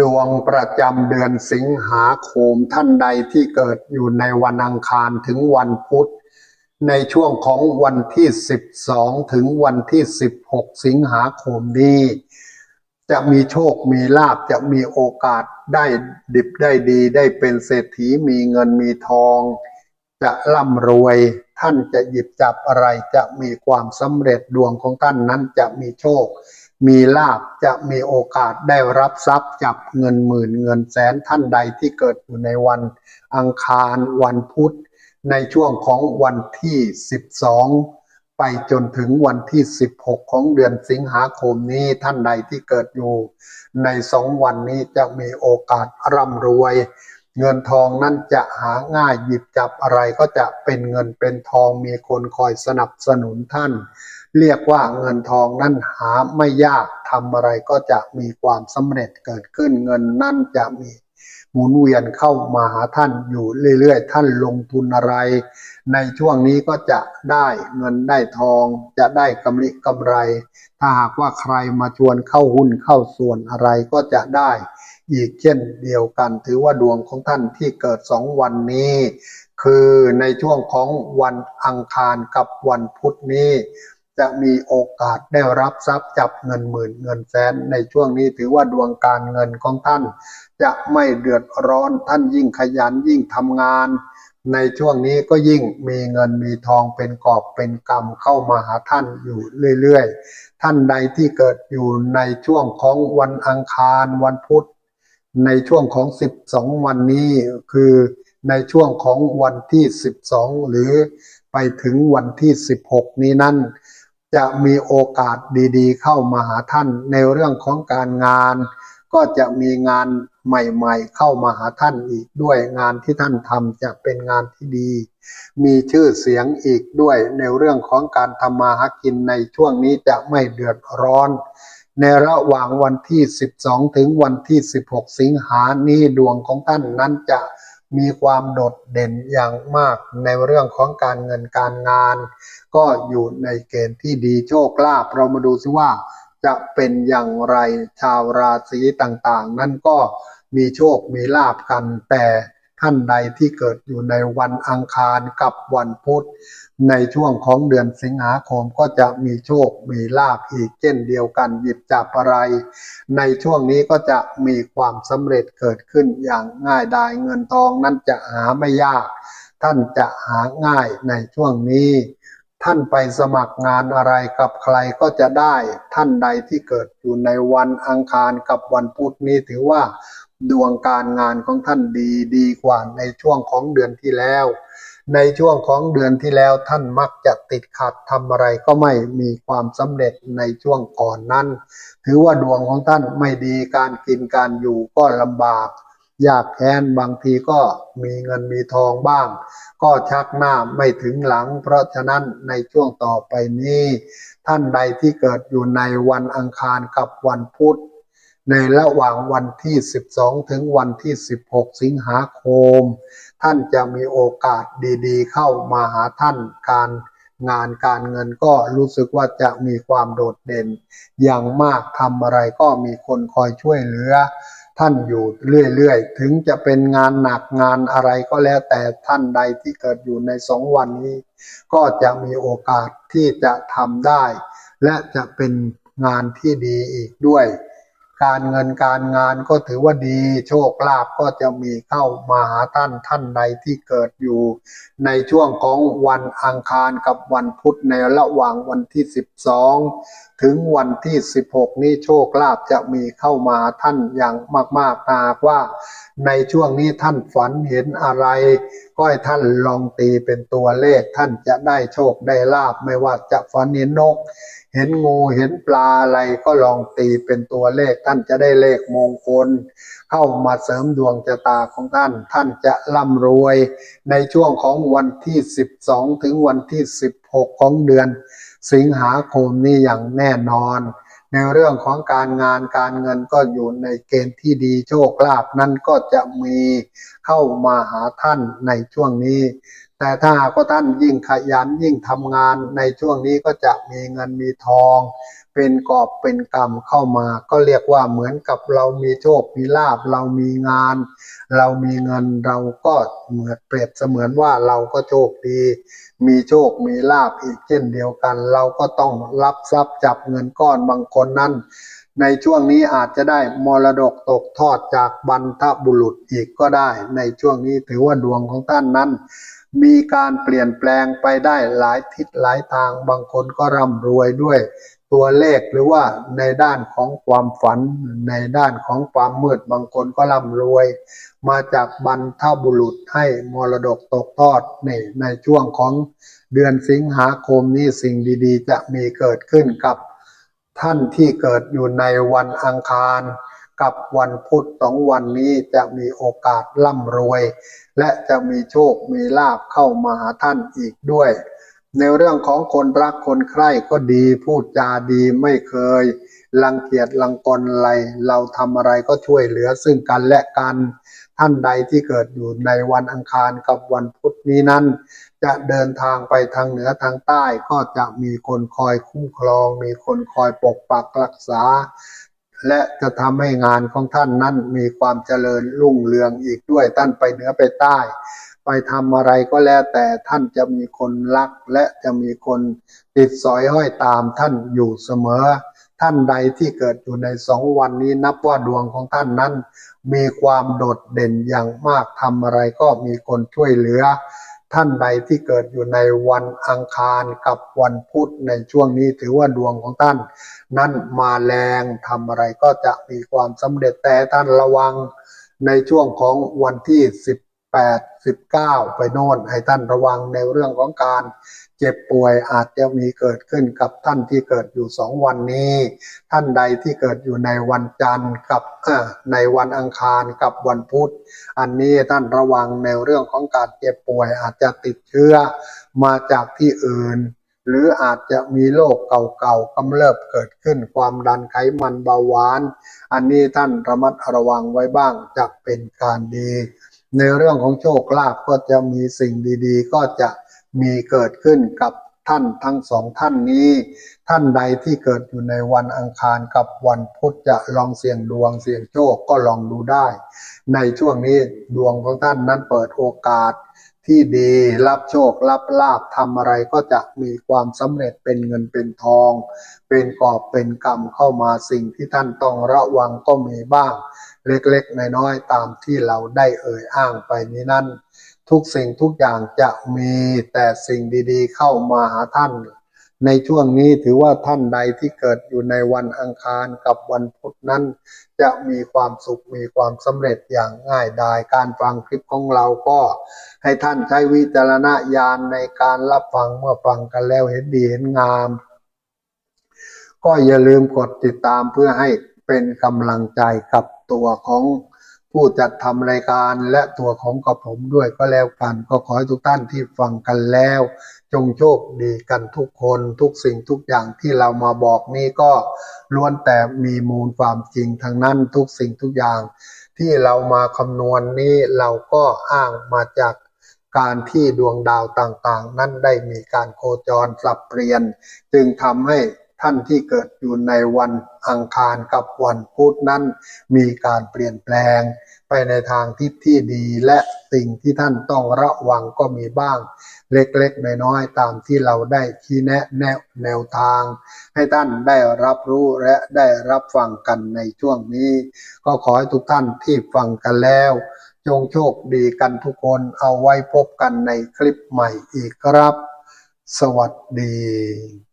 ดวงประจำเดือนสิงหาคมท่านใดที่เกิดอยู่ในวันอังคารถึงวันพุธ ในช่วงของวันที่ 12 ถึงวันที่ 16 สิงหาคมนี้ จะมีโชคมีลาบจะมีโอกาสได้ดิบได้ดี ได้เป็นเศรษฐีมีเงินมีทอง จะร่ำรวยท่านจะหยิบจับอะไรจะมีความสำเร็จดวงของท่านนั้นจะมีโชค มีลาบจะมีโอกาสได้รับทรัพย์จับเงินหมื่นเงินแสนท่านใดที่เกิดอยู่ในวันอังคารวันพุธ ในช่วงของวันที่ 12 ไปจนถึงวันที่ 16 ของเดือนสิงหาคมนี้ท่านใดที่เกิดอยู่ ในสองวันนี้จะมีโอกาสร่ำรวย เงินทองนั้นจะหาง่ายหยิบจับอะไรก็จะเป็นเงินเป็นทองมีคนคอยสนับสนุนท่าน เรียกว่าเงินทองนั้นหาไม่ยากทำอะไรก็จะมีความสำเร็จเกิดขึ้นเงินนั่นจะมีหมุนเวียนเข้ามาหาท่านอยู่เรื่อยๆ ท่านลงทุนอะไร ในช่วงนี้ก็จะได้เงินได้ทอง จะได้กำไรกำไร ถ้าหากว่าใครมาชวนเข้าหุ้นเข้าส่วนอะไรก็จะได้ อีกเช่นเดียวกัน ถือว่าดวงของท่านที่เกิดสองวันนี้ คือในช่วงของวันอังคารกับวันพุธนี้ จะมีโอกาสได้รับทรัพย์จับเงินหมื่นเงินแสนในช่วงนี้ถือว่าดวงการเงินของท่าน จะไม่เดือดร้อนท่านยิ่งขยันยิ่งทำงาน ในช่วงนี้ก็ยิ่งมีเงินมีทองเป็นกอบเป็นกำเข้ามาหาท่านอยู่เรื่อยๆ ท่านใดที่เกิดอยู่ในช่วงของวันอังคารวันพุธ ในช่วงของ 12 วันนี้คือในช่วงของวันที่ 12 หรือไปถึงวันที่ 16 นี้นั้น จะมีโอกาสดีๆ เข้ามาหาท่านในเรื่องของการงาน ก็จะมีงานใหม่ๆ เข้ามาหาท่านอีกด้วยงานที่ท่านทำจะเป็นงานที่ดี มีชื่อเสียงอีกด้วยในเรื่องของการทำมาหากินในช่วงนี้จะไม่เดือดร้อน ในระหว่างวันที่ 12 ถึงวันที่ 16 สิงหานี้ดวงของท่านนั้นจะ มีความโดดเด่นอย่างมากในเรื่องของการเงินการงาน ก็อยู่ในเกณฑ์ที่ดีโชคลาภเรามาดูซิว่า จะเป็นอย่างไรชาวราศีต่างๆ นั่นก็มีโชคมีลาภกันแต่ ท่านใดที่เกิดอยู่ในวันอังคารกับวันพุธ ในช่วงของเดือนสิงหาคมก็จะมีโชคมีลาภอีกเช่นเดียวกันหยิบจับอะไร ในช่วงนี้ก็จะมีความสำเร็จเกิดขึ้นอย่างง่ายดายเงินทองนั้นจะหาไม่ยาก ท่านจะหาง่ายในช่วงนี้ท่านไปสมัครงานอะไรกับใครก็จะได้ ท่านใดที่เกิดอยู่ในวันอังคารกับวันพุธนี้ถือว่า ดวงการงานของท่านดีดีกว่าในช่วงของเดือนที่แล้ว ในช่วงของเดือนที่แล้วท่านมักจะติดขัดทำอะไรก็ไม่มีความสำเร็จในช่วงก่อนนั้น ถือว่าดวงของท่านไม่ดีการกินการอยู่ก็ลำบากยากแค้นบางทีก็มีเงินมีทองบ้าง ก็ชักหน้าไม่ถึงหลัง เพราะฉะนั้นในช่วงต่อไปนี้ ท่านใดที่เกิดอยู่ในวันอังคารกับวันพุธ ในระหว่างวันที่ 12 ถึงวันที่ 16 สิงหาคม ท่านจะมีโอกาสดีๆ เข้ามาหาท่านการงานการเงินก็รู้สึกว่าจะมีความโดดเด่น อย่างมากทำอะไรก็มีคนคอยช่วยเหลือ ท่านอยู่เรื่อยๆ ถึงจะเป็นงานหนักงานอะไรก็แล้วแต่ท่านใดที่เกิดอยู่ในสองวันนี้ ก็จะมีโอกาสที่จะทำได้ และจะเป็นงานที่ดีอีกด้วย การเงินการงานก็ถือว่าดี โชคลาภก็จะมีเข้ามาหาท่านท่านใดที่เกิดอยู่ ในช่วงของวันอังคารกับวันพุธในระหว่างวันที่ 12 ถึงวันที่ 16 นี้โชคลาภจะมีเข้ามาท่านอย่างมากๆนากว่า ในช่วงนี้ท่านฝันเห็นอะไร ก็ให้ท่านลองตีเป็นตัวเลข ท่านจะได้โชคได้ลาบไม่ว่าจะฝันเห็นนก เห็นงูเห็นปลาอะไรก็ลองตีเป็นตัวเลข ท่านจะได้เลขมงคล เข้ามาเสริมดวงชะตาของท่าน ท่านจะร่ำรวย ในช่วงของวันที่ 12 ถึงวันที่ 16 ของเดือน สิงหาคมนี้อย่างแน่นอน ในเรื่องของการงานการเงินก็อยู่ในเกณฑ์ที่ดีโชคลาภนั้นก็จะมีเข้ามาหาท่านในช่วงนี้ แต่ถ้ากว่าท่านยิ่งขยันยิ่งทำงานในช่วงนี้ก็จะมีเงินมีทอง เป็นกอบเป็นกรรมเข้ามา ก็เรียกว่าเหมือนกับเรามีโชคมีลาบเรามีงาน เรามีเงินเราก็เหมือนเปรียบเสมือนว่าเราก็โชคดี มีโชคมีลาบอีกเช่นเดียวกัน เราก็ต้องรับทรัพย์จับเงินก้อนบางคนนั้นในช่วงนี้อาจจะได้มรดกตกทอดจากบรรพบุรุษอีกก็ได้ ในช่วงนี้ถือว่าดวงของท่านนั้น มีการเปลี่ยนแปลงไปได้หลายทิศหลายทางบางคนก็ร่ำรวยด้วยตัวเลขหรือว่าในด้านของความฝัน ในด้านของความมืดบางคนก็ร่ำรวย มาจากบรรพบุรุษให้มรดกตกทอดในในช่วงของเดือนสิงหาคมนี้สิ่งดีๆ จะมีเกิดขึ้นกับท่านที่เกิดอยู่ในวันอังคาร กับวันพุธสองวันนี้จะมีโอกาสร่ำรวย และจะมีโชคมีลาภเข้ามาหาท่านอีกด้วย ในเรื่องของคนรักคนใคร่ก็ดีพูดจาดีไม่เคยรังเกียจรังกลอะไร เราทำอะไรก็ช่วยเหลือซึ่งกันและกัน ท่านใดที่เกิดอยู่ในวันอังคารกับวันพุธนี้นั้น จะเดินทางไปทางเหนือทางใต้ก็จะมีคนคอยคุ้มครอง มีคนคอยปกปักรักษา และจะทำให้งานของท่านนั้นมีความเจริญรุ่งเรืองอีกด้วยท่านไปเหนือไปใต้ ไปทำอะไรก็แล้วแต่ท่านจะมีคนรัก และจะมีคนติดสอยห้อยตามท่านอยู่เสมอ ท่านใดที่เกิดอยู่ในสองวันนี้นับว่าดวงของท่านนั้น มีความโดดเด่นอย่างมากทำอะไรก็มีคนช่วยเหลือ ท่านใดที่เกิดอยู่ในวันอังคารกับวันพุธในช่วงนี้ถือว่าดวงของท่าน นั้นมาแรงทำอะไรก็จะมีความสำเร็จแต่ท่านระวังในช่วงของวันที่ 18 19ไปโน่นให้ท่านระวังในเรื่องของการเจ็บป่วยอาจจะมีเกิดขึ้นกับท่านที่เกิดอยู่สองวันนี้ ท่านใดที่เกิดอยู่ในวันจันทร์กับในวันอังคารกับวันพุธ อันนี้ท่านระวังในเรื่องของการเจ็บป่วยอาจจะติดเชื้อมาจากที่อื่น หรืออาจจะมีโรคเก่าๆกำเริบเกิดขึ้นความดันไขมันเบาหวาน อันนี้ท่านระมัดระวังไว้บ้างจะเป็นการดี ในเรื่องของโชคลาภก็จะมีสิ่งดีๆ ก็จะมีเกิดขึ้นกับท่านทั้งสองท่านนี้ ท่านใดที่เกิดอยู่ในวันอังคารกับวันพุธจะลองเสี่ยงดวงเสี่ยงโชคก็ลองดูได้ ในช่วงนี้ดวงของท่านนั้นเปิดโอกาส ที่ดีรับโชครับลาบทำอะไรก็จะมีความสำเร็จเป็นเงินเป็นทอง เป็นกอบเป็นกรรมเข้ามาสิ่งที่ท่านต้องระวังก็มีบ้าง เล็กๆน้อยๆตามที่เราได้เอ่ยอ้างไปนี้นั่นทุกสิ่งทุกอย่างจะมีแต่สิ่งดีๆ เข้ามาหาท่าน ในช่วงนี้ถือว่าท่านใดที่เกิดอยู่ในวันอังคารกับวันพุธนั้น จะมีความสุขมีความสำเร็จอย่างง่ายดายการฟังคลิปของเราก็ให้ท่านใช้วิจารณญาณในการรับฟังเมื่อฟังกันแล้วเห็นดีเห็นงาม ก็อย่าลืมกดติดตามเพื่อให้เป็นกำลังใจกับตัวของ ผู้จัดทำรายการและตัวของกับผมด้วยก็แล้วกัน ก็ขอให้ทุกท่านที่ฟังกันแล้ว จงโชคดีกันทุกคนทุกสิ่งทุกอย่างที่เรามาบอกนี่ก็ล้วนแต่มีมูลความจริงทั้งนั้นทุกสิ่งทุกอย่าง ที่เรามาคำนวณนี้เราก็อ้างมาจากการที่ดวงดาวต่างๆ นั้นได้มีการโคจรสับเปลี่ยน จึงทำให้ ท่านที่เกิดอยู่ในวันอังคารกับวันพุธนั้น มีการเปลี่ยนแปลง ไปในทางทิศที่ดีและสิ่งที่ท่านต้องระวังก็มีบ้าง เล็กๆ น้อยๆ ตามที่เราได้ชี้แนะแนวแนวทาง ให้ท่านได้รับรู้และได้รับฟังกันในช่วงนี้ ก็ขอให้ทุกท่านที่ฟังกันแล้วจงโชคดีกันทุกคนเอาไว้พบกันในคลิปใหม่อีกครับ สวัสดี